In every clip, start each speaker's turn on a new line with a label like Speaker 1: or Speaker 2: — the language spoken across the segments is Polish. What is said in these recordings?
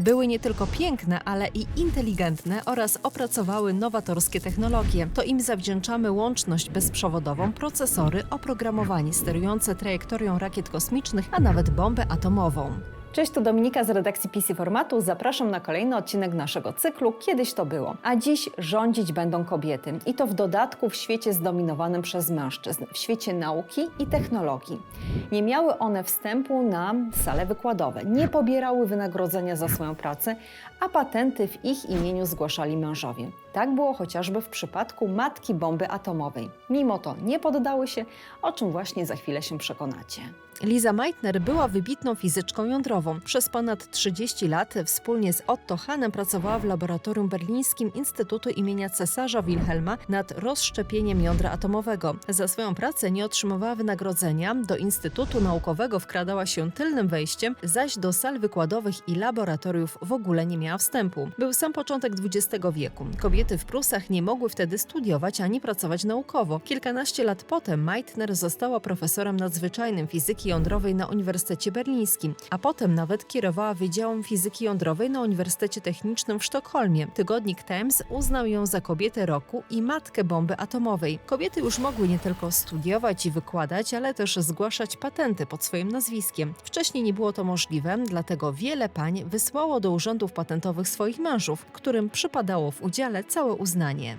Speaker 1: Były nie tylko piękne, ale i inteligentne oraz opracowały nowatorskie technologie. To im zawdzięczamy łączność bezprzewodową, procesory, oprogramowanie sterujące trajektorią rakiet kosmicznych, a nawet bombę atomową.
Speaker 2: Cześć, tu Dominika z redakcji PC Formatu. Zapraszam na kolejny odcinek naszego cyklu Kiedyś to było. A dziś rządzić będą kobiety. I to w dodatku w świecie zdominowanym przez mężczyzn, w świecie nauki i technologii. Nie miały one wstępu na sale wykładowe, nie pobierały wynagrodzenia za swoją pracę, a patenty w ich imieniu zgłaszali mężowie. Tak było chociażby w przypadku matki bomby atomowej. Mimo to nie poddały się, o czym właśnie za chwilę się przekonacie.
Speaker 1: Liza Meitner była wybitną fizyczką jądrową. Przez ponad 30 lat wspólnie z Otto Hahnem pracowała w laboratorium berlińskim Instytutu imienia cesarza Wilhelma nad rozszczepieniem jądra atomowego. Za swoją pracę nie otrzymywała wynagrodzenia, do Instytutu Naukowego wkradała się tylnym wejściem, zaś do sal wykładowych i laboratoriów w ogóle nie miała wstępu. Był sam początek XX wieku. Kobiety w Prusach nie mogły wtedy studiować ani pracować naukowo. Kilkanaście lat potem Meitner została profesorem nadzwyczajnym fizyki jądrowej na Uniwersytecie Berlińskim, a potem nawet kierowała Wydziałem Fizyki Jądrowej na Uniwersytecie Technicznym w Sztokholmie. Tygodnik Times uznał ją za kobietę roku i matkę bomby atomowej. Kobiety już mogły nie tylko studiować i wykładać, ale też zgłaszać patenty pod swoim nazwiskiem. Wcześniej nie było to możliwe, dlatego wiele pań wysłało do urzędów patentowych swoich mężów, którym przypadało w udziale całe uznanie.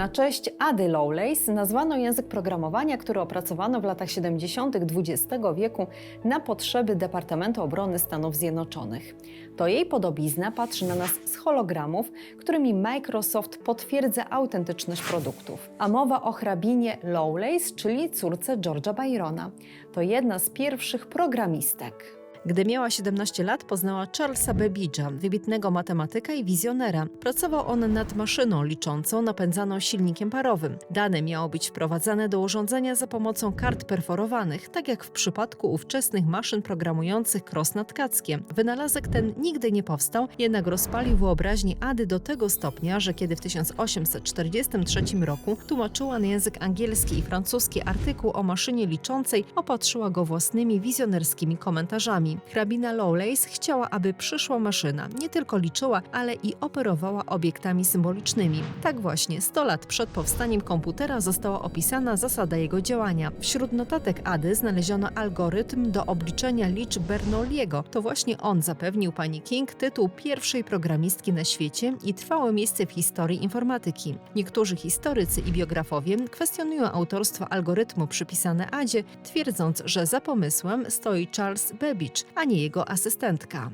Speaker 2: Na cześć Ady Lovelace nazwano język programowania, który opracowano w latach 70. XX wieku na potrzeby Departamentu Obrony Stanów Zjednoczonych. To jej podobizna patrzy na nas z hologramów, którymi Microsoft potwierdza autentyczność produktów. A mowa o hrabinie Lovelace, czyli córce George'a Byrona. To jedna z pierwszych programistek.
Speaker 1: Gdy miała 17 lat, poznała Charlesa Babbage'a, wybitnego matematyka i wizjonera. Pracował on nad maszyną liczącą napędzaną silnikiem parowym. Dane miało być wprowadzane do urządzenia za pomocą kart perforowanych, tak jak w przypadku ówczesnych maszyn programujących krosnatkackie. Wynalazek ten nigdy nie powstał, jednak rozpalił wyobraźnię Ady do tego stopnia, że kiedy w 1843 roku tłumaczyła na język angielski i francuski artykuł o maszynie liczącej, opatrzyła go własnymi wizjonerskimi komentarzami. Hrabina Lovelace chciała, aby przyszła maszyna nie tylko liczyła, ale i operowała obiektami symbolicznymi. Tak właśnie 100 lat przed powstaniem komputera została opisana zasada jego działania. Wśród notatek Ady znaleziono algorytm do obliczenia liczb Bernoulliego. To właśnie on zapewnił pani King tytuł pierwszej programistki na świecie i trwałe miejsce w historii informatyki. Niektórzy historycy i biografowie kwestionują autorstwo algorytmu przypisane Adzie, twierdząc, że za pomysłem stoi Charles Babbage, a nie jego asystentka.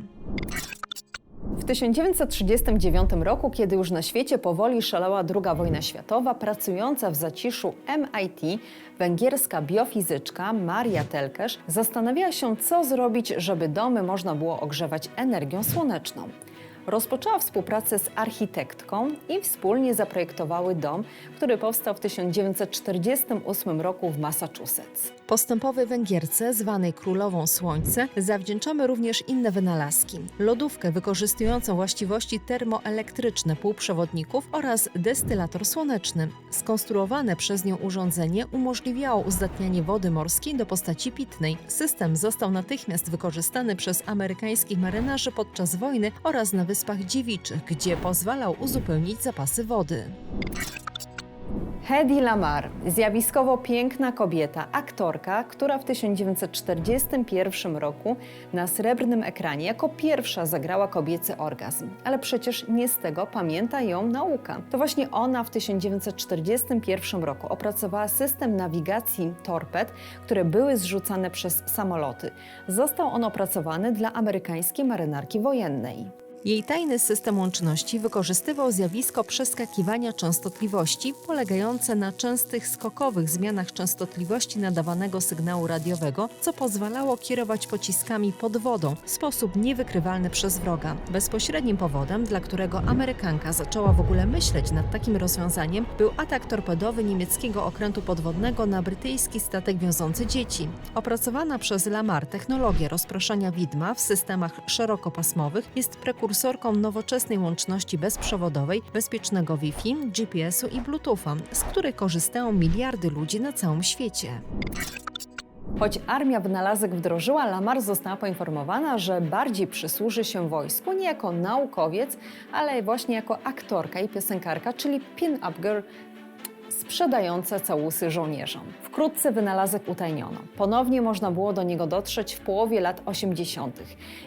Speaker 2: W 1939 roku, kiedy już na świecie powoli szalała II wojna światowa, pracująca w zaciszu MIT węgierska biofizyczka Maria Telkesz zastanawiała się, co zrobić, żeby domy można było ogrzewać energią słoneczną. Rozpoczęła współpracę z architektką i wspólnie zaprojektowały dom, który powstał w 1948 roku w Massachusetts.
Speaker 1: Postępowej Węgierce, zwanej Królową Słońce, zawdzięczamy również inne wynalazki. Lodówkę wykorzystującą właściwości termoelektryczne półprzewodników oraz destylator słoneczny. Skonstruowane przez nią urządzenie umożliwiało uzdatnianie wody morskiej do postaci pitnej. System został natychmiast wykorzystany przez amerykańskich marynarzy podczas wojny oraz na Wyspach Dziewiczych, gdzie pozwalał uzupełnić zapasy wody.
Speaker 2: Hedy Lamar, zjawiskowo piękna kobieta, aktorka, która w 1941 roku na srebrnym ekranie jako pierwsza zagrała kobiecy orgazm. Ale przecież nie z tego pamięta ją nauka. To właśnie ona w 1941 roku opracowała system nawigacji torped, które były zrzucane przez samoloty. Został on opracowany dla amerykańskiej marynarki wojennej.
Speaker 1: Jej tajny system łączności wykorzystywał zjawisko przeskakiwania częstotliwości, polegające na częstych skokowych zmianach częstotliwości nadawanego sygnału radiowego, co pozwalało kierować pociskami pod wodą w sposób niewykrywalny przez wroga. Bezpośrednim powodem, dla którego Amerykanka zaczęła w ogóle myśleć nad takim rozwiązaniem, był atak torpedowy niemieckiego okrętu podwodnego na brytyjski statek wiązący dzieci. Opracowana przez Lamar technologia rozpraszania widma w systemach szerokopasmowych jest prekursorem nowoczesnej łączności bezprzewodowej, bezpiecznego Wi-Fi, GPS-u i Bluetootha, z której korzystają miliardy ludzi na całym świecie.
Speaker 2: Choć armia wynalazek wdrożyła, Lamar została poinformowana, że bardziej przysłuży się wojsku nie jako naukowiec, ale właśnie jako aktorka i piosenkarka, czyli pin-up girl sprzedające całusy żołnierzom. Wkrótce wynalazek utajniono. Ponownie można było do niego dotrzeć w połowie lat 80.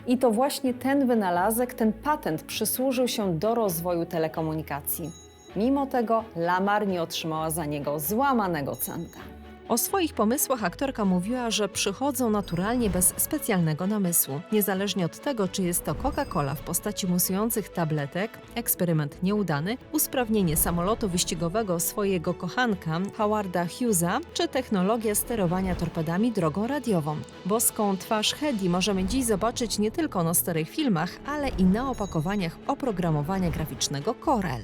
Speaker 2: I to właśnie ten wynalazek, ten patent przysłużył się do rozwoju telekomunikacji. Mimo tego Lamar nie otrzymała za niego złamanego centa.
Speaker 1: O swoich pomysłach aktorka mówiła, że przychodzą naturalnie bez specjalnego namysłu. Niezależnie od tego, czy jest to Coca-Cola w postaci musujących tabletek, eksperyment nieudany, usprawnienie samolotu wyścigowego swojego kochanka Howarda Hughesa, czy technologia sterowania torpedami drogą radiową. Boską twarz Hedy możemy dziś zobaczyć nie tylko na starych filmach, ale i na opakowaniach oprogramowania graficznego Corel.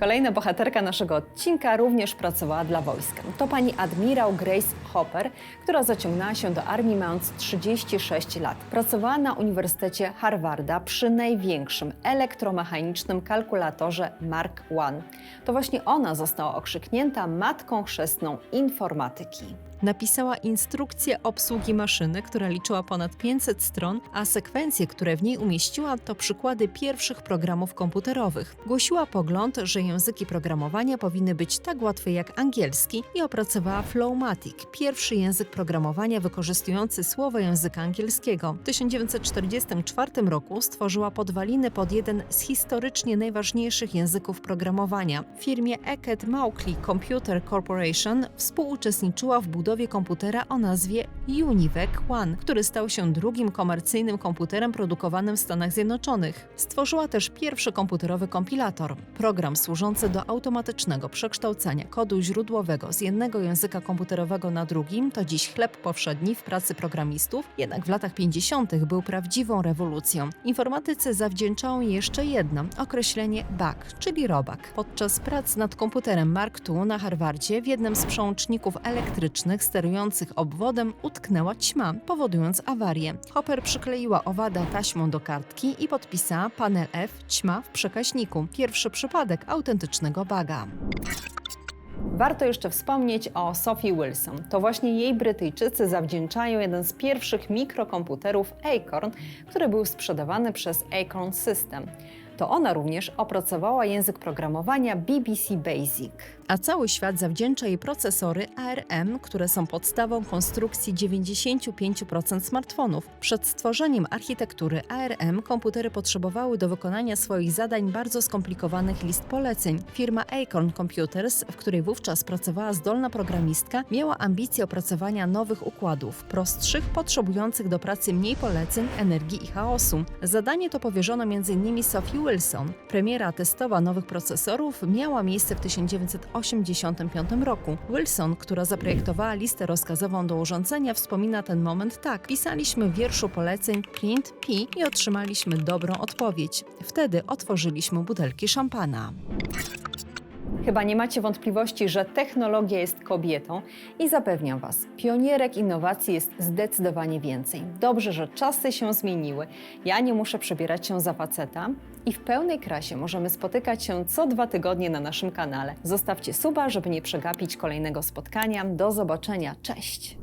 Speaker 2: Kolejna bohaterka naszego odcinka również pracowała dla wojska. To pani admirał Grace Hopper, która zaciągnęła się do armii mając 36 lat. Pracowała na Uniwersytecie Harvarda przy największym elektromechanicznym kalkulatorze Mark I. To właśnie ona została okrzyknięta matką chrzestną informatyki.
Speaker 1: Napisała instrukcję obsługi maszyny, która liczyła ponad 500 stron, a sekwencje, które w niej umieściła, to przykłady pierwszych programów komputerowych. Głosiła pogląd, że języki programowania powinny być tak łatwe jak angielski i opracowała Flowmatic, pierwszy język programowania wykorzystujący słowa języka angielskiego. W 1944 roku stworzyła podwaliny pod jeden z historycznie najważniejszych języków programowania. W firmie Eckert Mauchly Computer Corporation współuczestniczyła w budowie komputera o nazwie Univac One, który stał się drugim komercyjnym komputerem produkowanym w Stanach Zjednoczonych. Stworzyła też pierwszy komputerowy kompilator, program służący do automatycznego przekształcania kodu źródłowego z jednego języka komputerowego na drugim, to dziś chleb powszedni w pracy programistów, jednak w latach 50. był prawdziwą rewolucją. Informatyce zawdzięczają jeszcze jedno określenie bug, czyli robak. Podczas prac nad komputerem Mark II na Harvardzie w jednym z przełączników elektrycznych sterujących obwodem utknęła ćma, powodując awarię. Hopper przykleiła owada taśmą do kartki i podpisała panel F ćma w przekaźniku. Pierwszy przypadek autentycznego baga.
Speaker 2: Warto jeszcze wspomnieć o Sophie Wilson. To właśnie jej Brytyjczycy zawdzięczają jeden z pierwszych mikrokomputerów Acorn, który był sprzedawany przez Acorn System. To ona również opracowała język programowania BBC Basic.
Speaker 1: A cały świat zawdzięcza jej procesory ARM, które są podstawą konstrukcji 95% smartfonów. Przed stworzeniem architektury ARM komputery potrzebowały do wykonania swoich zadań bardzo skomplikowanych list poleceń. Firma Acorn Computers, w której wówczas pracowała zdolna programistka, miała ambicje opracowania nowych układów, prostszych, potrzebujących do pracy mniej poleceń, energii i chaosu. Zadanie to powierzono m.in. Sophie Wilson. Premiera testowa nowych procesorów miała miejsce w 1985 roku. Wilson, która zaprojektowała listę rozkazową do urządzenia, wspomina ten moment tak. Pisaliśmy w wierszu poleceń print P i otrzymaliśmy dobrą odpowiedź. Wtedy otworzyliśmy butelki szampana.
Speaker 2: Chyba nie macie wątpliwości, że technologia jest kobietą i zapewniam Was, pionierek innowacji jest zdecydowanie więcej. Dobrze, że czasy się zmieniły. Ja nie muszę przebierać się za faceta i w pełnej krasie możemy spotykać się co dwa tygodnie na naszym kanale. Zostawcie suba, żeby nie przegapić kolejnego spotkania. Do zobaczenia. Cześć!